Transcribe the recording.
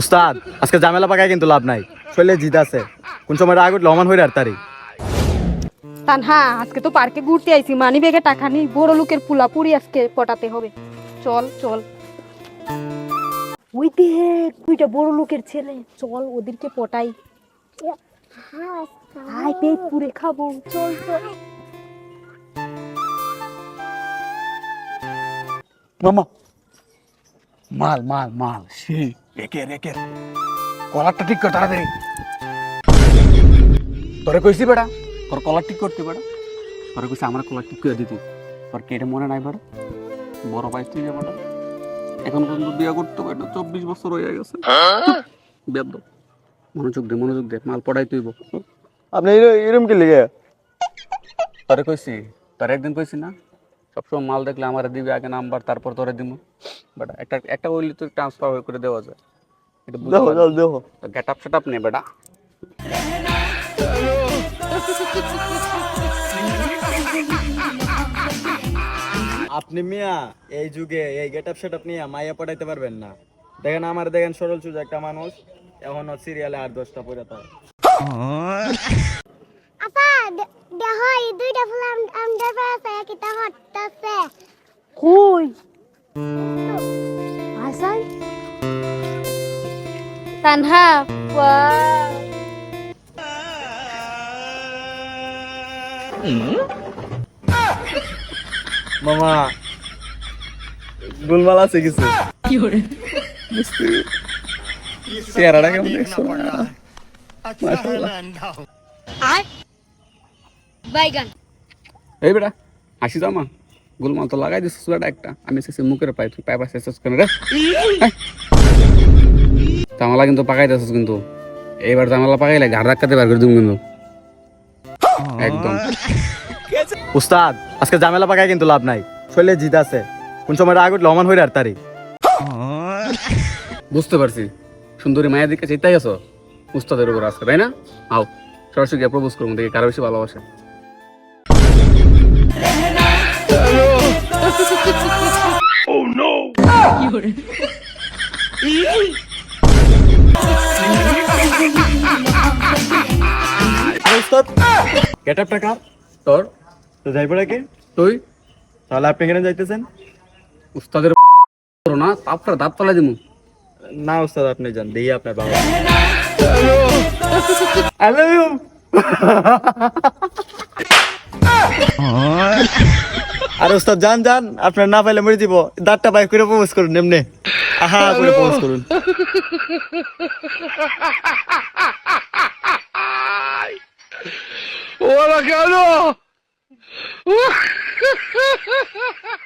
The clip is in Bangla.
উস্তাদ আজকে ঝামেলা পাকায় কিন্তু লাভ নাই। শৈলে জিত আছে। কোন সময় আগুট লমান হইরে আর তারি। তানহা আজকে তো পার্কে ঘুরতে আইছি। মানি ব্যাগে টাকা নেই বড় লোকের পুলাপুরি আজকে পটাতে হবে। চল চল। ওই দেখ দুইটা বড় লোকের ছেলে। চল ওদেরকে পটাই। হাই পেট পুরে খাব। চল চল। মামা মাল মাল মাল। সেই রেকে রেকে কলারটা ঠিক কর তাড়াতাড়ি। তোরে কইছি বেটা তোর কলার ঠিক করতে বেটা। তোরে কইছি আমার কলার ঠিক করে দিতি। তোর কি এটা মনে নাই বেটা? বড় পাইছ তুই বেটা এখন পর্যন্ত বিয়া করতে বেটা চব্বিশ বছর হয়ে গেছে। বেদ মনোযোগ দে মনোযোগ দে মাল পড়াই তুইব। আপনি এরম কি লিগে? তোরে কইছি তোর একদিন কইছি না সবসময় মাল দেখলে আমার দিবি আগে নাম্বার তারপর তোরে দিব বেটা একটা একটা ওইলি তো ট্রান্সফার হয়ে করে দেওয়া যায়। এটা দেখো পারলি? দেখো। গেট আপ সেট আপ নে বেটা। আপনি মিয়া এই যুগে এই গেট আপ সেট আপ নিয়ে মাইয়া পড়াইতে পারবেন না। দেখেন আমার দেখেন সরল সুজা একটা মানুষ এখন সিরিয়ালে আর দশটা পড়ে তার। আপা দে- এই দুইটা ফুল আম- তানহা মামা গুলমাল আছে কিছু? চেহারাটা কেমন দেখছ? বাইগান। এই বেটা হাসি যাও মা। গোলমাল তো লাগাই বেটা একটা। আমি শেষে মুখের পাই তুই পাই পাশে শেষ করে রে? জামালা কিন্তু পাকাই দিছিস কিন্তু। এইবার জামালা পাকাইলে ঘাড় ধাক্কাতে বার করে দিব কিন্তু। একদম। উস্তাদ আজকে ঝামেলা পাকায় কিন্তু লাভ নাই। শৈলে জিত আছে। কোন সময় আগুট লমান হইরে আর তারি বুঝতে পারছি। সুন্দরী মায়ের দিকে চিন্তাই আছো উস্তাদের উপর আজকে তাই না? আও সরাসরি গিয়ে প্রপোজ করব দেখি কারও বেশি ভালোবাসে। উস্তাদ গেট আপটা কার তোর। তো যাই পড়ে কি তুই। তাহলে আপনি কেন যাইতেছেন? উস্তাদের না তাপটা দাঁত তলা দিমু। না উস্তাদ আপনি যান দেখি আপনার বাবা। আই লাভ ইউ আর উস্তাদ যান যান আপনার না পাইলে মরে দিব। দাঁতটা বাইক করে প্রপোজ করুন এমনি। আহা করে প্রপোজ করুন। ওরা কেন